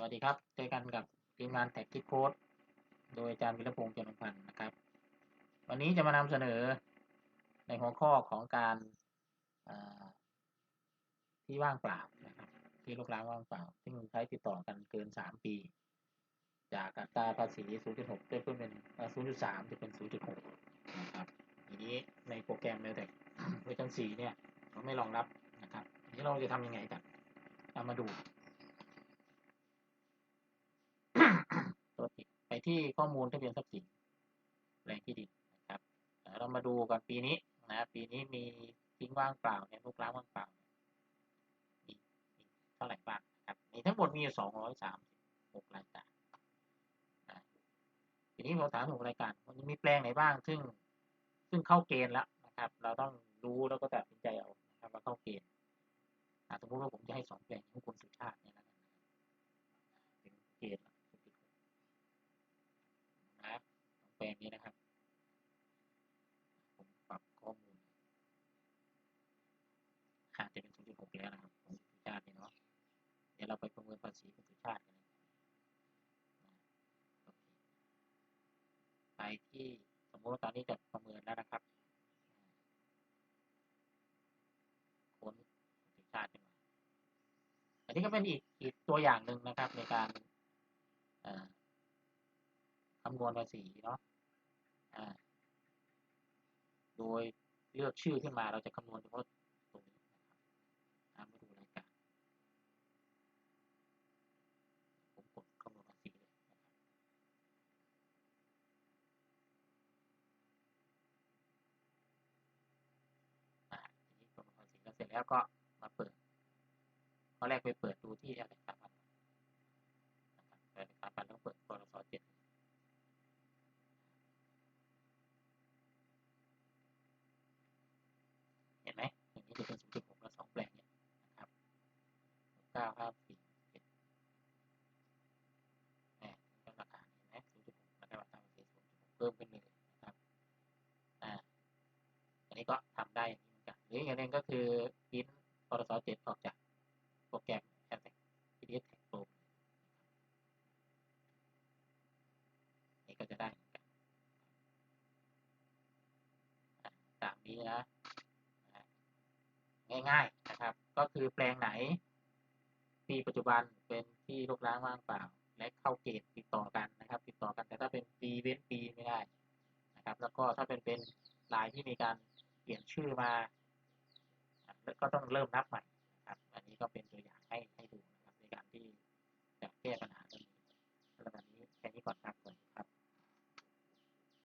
สวัสดีครับ เจอกันกับทีมงานแท็กคิดโค้ดโดยอาจารย์วิรพงษ์จนทพันธ์นะครับ วันนี้จะมานำเสนอในหัวข้อของการที่ว่างเปล่านะครับที่ลูกร้างว่างเปล่า ซึ่งใช้ติดต่อกันเกิน 3 ปี จากอัตราภาษี 0.6จะเพิ่มเป็น 0.3 จะเป็น 0.6 นะครับทีนี้ในโปรแกรม l t e x เวอร์ชัน4เนี่ยเราไม่รองรับนะครับทีนี้เราจะทำยังไงกันเรามาดูตัวไป ที่ข้อมูลทะเบียนทรัพย์สินแปลงที่ดินนะครับเรามาดูกันปีนี้นะปีนี้มีทิ้งว่างเปล่าเนี่ยลูกร้างว่างเปล่ามีเท่าไหร่บ้างครับมีทั้งหมดมีสองร้อยสามหกรายการนะทีนี้พอถามหกรายการมันมีแปลงไหนบ้าง ซึ่งซึ่งเข้าเกณฑ์แล้วนะครับ เราต้องรู้แล้วก็ตัดสินใจเอานะครับว่าเข้าเกณฑ์สมมติว่าผมจะให้สองแปลงของคุณสุชาติเนี่ยนะเป็นเกณฑ์ แปลงนี้นะครับ ผมปรับข้อมูลอาจจะเป็น 0.6 แล้วนะครับของสุชาติเนาะ เดี๋ยวเราไปประเมินภาษีของสุชาติกันไปที่สมมติว่าตอนนี้จะประเมินแล้วนะครับค้นสุชาติขึ้นมา อันนี้ก็เป็นอีกอีกตัวอย่างหนึ่งนะครับในการคำนวณภาษีเนาะ โดยเลือกชื่อขึ้นมาเราจะคำนวณเฉพาะตรงนี้นะครับมาดูรายการผมกดคำนวณภาษีเลยนะครับทีนี้คำนวณภาษีแล้วเสร็จแล้วก็มาเปิดข้อแรกไปเปิดดูที่อะไรครับนะครับไปสถาบันแล้วเปิดกรสเจ็ดจะเป็น0.6และ2แปลงเนี่ยนะครับ 9 5 4 7แหมก็ราคาเห็นไหม0.6แล้วก็ราคาเป็น0.6เพิ่มขึ้นเลยนะครับ อ่า อันนี้ก็ทำได้อย่างนี้เหมือนกัน หรืออย่างนึงก็คือพิมพ์ปรส7ออกจากโปรแกรม a d t e c PDF Tag Pro นี่ก็จะได้เหมือนกันตามนี้นะง่ายๆนะครับ ก็คือแปลงไหน ปีปัจจุบันเป็นที่รกร้างว่างเปล่า และเข้าเกณฑ์ติดต่อกันนะครับ ติดต่อกันแต่ถ้าเป็นปีเว้นปีไม่ได้นะครับ แล้วก็ถ้าเป็นเป็นลายที่มีการเปลี่ยนชื่อมาก็ต้องเริ่มนับใหม่นะครับ อันนี้ก็เป็นตัวอย่างให้ให้ดูนะครับในการที่